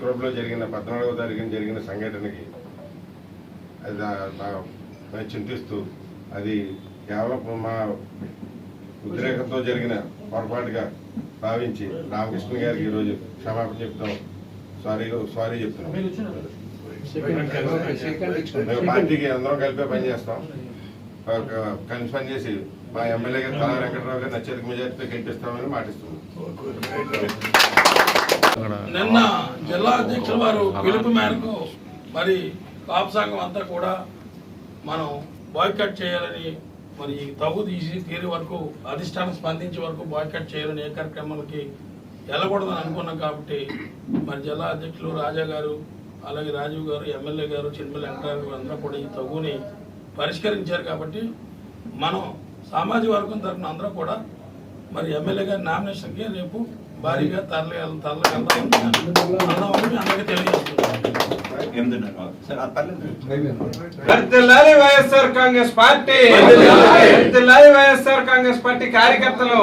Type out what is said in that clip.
కడపలో జరిగిన పద్నాలుగవ తారీఖున జరిగిన సంఘటనకి అది చింతిస్తూ అది కేవలం మా ఉద్రేకంతో జరిగిన పొరపాటుగా భావించి రామకృష్ణ గారికి ఈరోజు క్షమాపణ చెప్తాం. సారీ సారీ చెప్తున్నాం. మేము పార్టీకి అందరం కలిపే పనిచేస్తాం ఒక కలిసి పనిచేసి మా ఎమ్మెల్యే గారు తలా వెంకటరావు గారిని అత్యధిక మెజార్టీతో గెలిపిస్తామని మాటిస్తున్నాం. నిన్న జిల్లా అధ్యక్షుల వారు పిలుపు మేరకు మరి కాపు సంఘం అంతా కూడా మనం బాయ్కట్ చేయాలని మరి ఈ తగు తీసి తీరి వరకు అధిష్టానం స్పందించే వరకు బాయ్కట్ చేయాలని ఏ కార్యక్రమాలకి వెళ్ళకూడదని అనుకున్నాం కాబట్టి మరి జిల్లా అధ్యక్షులు రాజా గారు అలాగే రాజీవ్ గారు ఎమ్మెల్యే గారు చిన్నపల్లి వెంకటరావు గారు అందరూ కూడా ఈ తగుని పరిష్కరించారు కాబట్టి మనం సామాజిక వర్గం తరఫున అందరూ కూడా మరి ఎమ్మెల్యే గారి నామినేషన్కి రేపు భారీగా తరలి తరలి అందరికీ తెలియజేస్తున్నాం వర్ధిల్లాలి YSR Congress party. YSR Congress party కార్యకర్తలు.